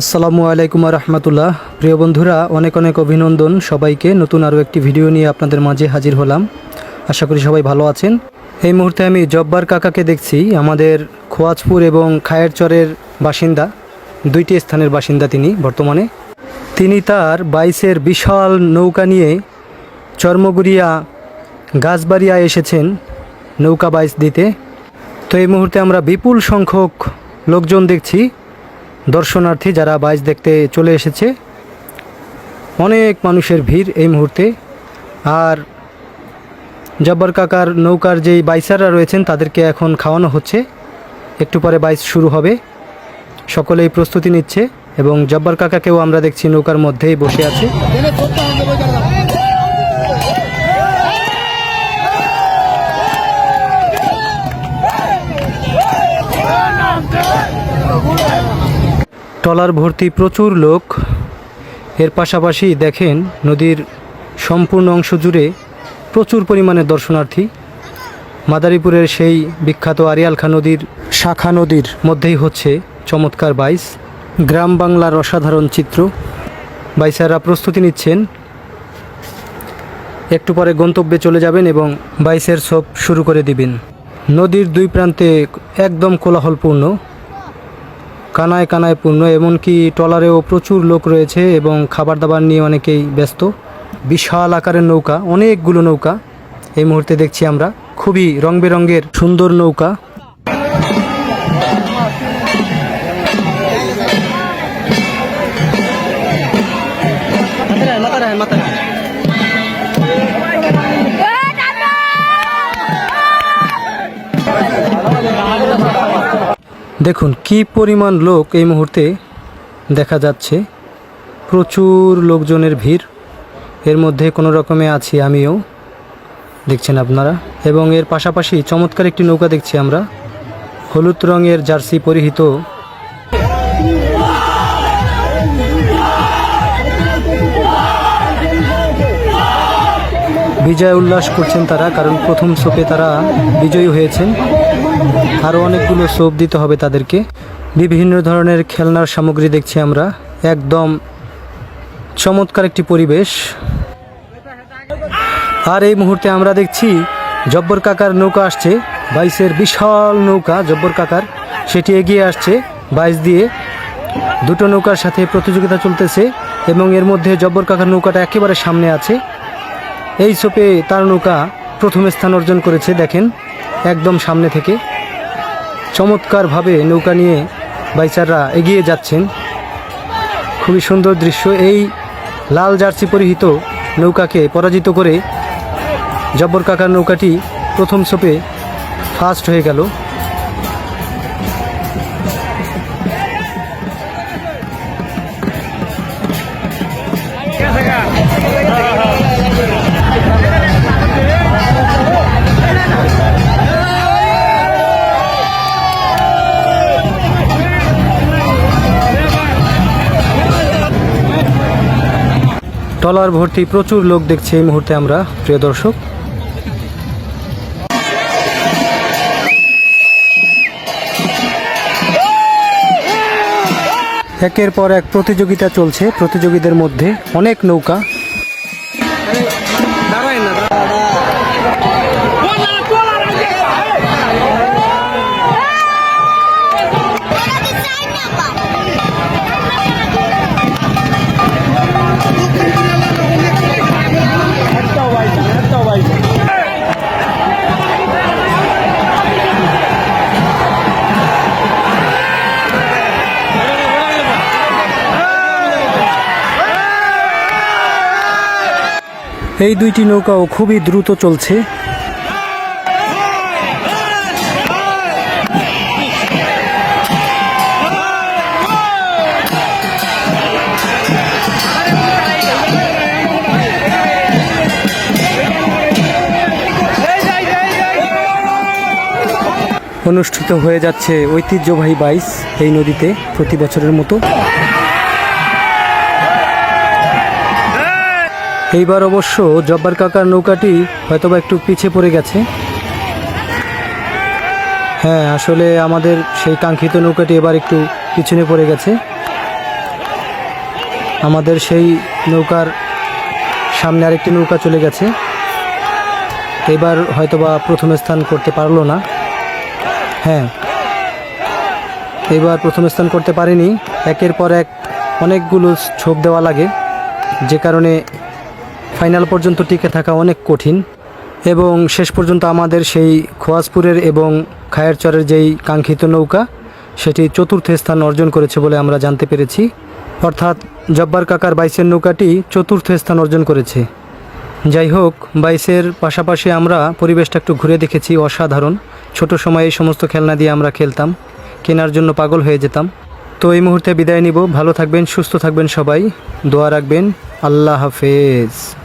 আসসালামু আলাইকুম রহমতুল্লাহ প্রিয় বন্ধুরা, অনেক অনেক অভিনন্দন সবাইকে। নতুন আরও একটি ভিডিও নিয়ে আপনাদের মাঝে হাজির হলাম। আশা করি সবাই ভালো আছেন। এই মুহূর্তে আমি জব্বার কাকাকে দেখছি, আমাদের খোয়াজপুর এবং খায়েরচরের বাসিন্দা, দুইটি স্থানের বাসিন্দা তিনি বর্তমানে। তিনি তার বাইসের বিশাল নৌকা নিয়ে চর্মগুড়িয়া গাছবাড়িয়া এসেছেন নৌকা বাইস দিতে। তো এই মুহূর্তে আমরা বিপুল সংখ্যক লোকজন দেখছি। দর্শনার্থী যারা বাইচ দেখতে চলে এসেছে অনেক মানুষের ভিড় এই মুহূর্তে আর জব্বার কাকার নৌকার যেই বাইসাররা রয়েছেন তাদেরকে এখন খাওয়ানো হচ্ছে একটু পরে বাইচ শুরু হবে সকলেই প্রস্তুতি নিচ্ছে এবং জব্বার কাকাকেও আমরা দেখছি নৌকার মধ্যেই বসে আছে ট্রলার ভর্তি প্রচুর লোক। এর পাশাপাশি দেখেন নদীর সম্পূর্ণ অংশ জুড়ে প্রচুর পরিমাণে দর্শনার্থী। মাদারীপুরের সেই বিখ্যাত আরিয়ালখা নদীর শাখা নদীর মধ্যেই হচ্ছে চমৎকার বাইস। গ্রাম বাংলার অসাধারণ চিত্র। বাইসাররা প্রস্তুতি নিচ্ছেন। একটু পরে গন্তব্যে চলে যাবেন এবং বাইসের সব শুরু করে দিবেন। নদীর দুই প্রান্তে একদম কোলাহলপূর্ণ। কানায় কানায় পূর্ণ, এমনকি ট্রলারেও প্রচুর লোক রয়েছে এবং খাবার দাবার নিয়ে অনেকেই ব্যস্ত। বিশাল আকারের নৌকা, অনেকগুলো নৌকা। এই মুহূর্তে দেখছি আমরা খুবই রং বেরঙের সুন্দর নৌকা। দেখুন, কি পরিমাণ লোক এই মুহূর্তে দেখা যাচ্ছে। প্রচুর লোকজনের ভিড়। এর মধ্যে কোনো রকমে আছি আমিও। দেখছেন আপনারা? এবং এর পাশাপাশি চমৎকার একটি নৌকা দেখছি আমরা। হলুদ রঙের জার্সি পরিহিত বিজয় উল্লাস করছেন তারা, কারণ প্রথম সোপে তারা বিজয়ী হয়েছেন। আরও অনেকগুলো সোপ দিতে হবে তাদেরকে। বিভিন্ন ধরনের খেলনার সামগ্রী দেখছি আমরা। একদম চমৎকার একটি পরিবেশ। আর এই মুহূর্তে আমরা দেখছি জব্বর কাকার নৌকা আসছে। বাইসের বিশাল নৌকা জব্বর কাকার। সেটি এগিয়ে আসছে বাইস দিয়ে। দুটো নৌকার সাথে প্রতিযোগিতা চলতেছে এবং এর মধ্যে জব্বর কাকার নৌকাটা একেবারে সামনে আছে। এই সোপে তার নৌকা প্রথম স্থান অর্জন করেছে, দেখেন, একদম সামনে থেকে। চমৎকারভাবে নৌকা নিয়ে বাইচাররা এগিয়ে যাচ্ছেন। খুবই সুন্দর দৃশ্য। এই লাল জার্সি পরিহিত নৌকাকে পরাজিত করে জব্বর কাকার নৌকাটি প্রথম সোপে ফার্স্ট হয়ে গেল। টলার ভর্তি প্রচুর লোক দেখছি এই মুহূর্তে আমরা, প্রিয় দর্শক। একের পর এক প্রতিযোগিতা চলছে, প্রতিযোগীদের মধ্যে অনেক নৌকা। এই দুইটি নৌকাও খুবই দ্রুত চলছে। অনুষ্ঠিত হয়ে যাচ্ছে ঐতিহ্যবাহী বাইস এই নদীতে প্রতি বছরের মতো। এইবার অবশ্য জব্বার কাকার নৌকাটি হয়তোবা একটু পিছিয়ে পড়ে গেছে। হ্যাঁ আসলে আমাদের সেই কাঙ্ক্ষিত নৌকাটি এবার একটু পিছনে পড়ে গেছে। আমাদের সেই নৌকার সামনে আরেকটি নৌকা চলে গেছে। এবার হয়তোবা প্রথম স্থান করতে পারল না। হ্যাঁ এবার প্রথম স্থান করতে পারেনি। একের পর এক অনেকগুলো ছোপ দেওয়া লাগে। যে কারণে ফাইনাল পর্যন্ত টিকে থাকা অনেক কঠিন এবং শেষ পর্যন্ত আমাদের সেই খোয়াজপুরের এবং খায়েরচরের যেই কাঙ্ক্ষিত নৌকা, সেটি চতুর্থ স্থান অর্জন করেছে বলে আমরা জানতে পেরেছি। অর্থাৎ জব্বার কাকার বাইসের নৌকাটি চতুর্থ স্থান অর্জন করেছে। যাই হোক, বাইসের পাশাপাশি আমরা পরিবেশটা একটু ঘুরে দেখেছি, অসাধারণ। ছোট সময়ে এই সমস্ত খেলনা দিয়ে আমরা খেলতাম, কেনার জন্য পাগল হয়ে যেতাম। তো এই মুহূর্তে বিদায় নিব। ভালো থাকবেন, সুস্থ থাকবেন সবাই। দোয়া রাখবেন। আল্লাহ হাফেজ।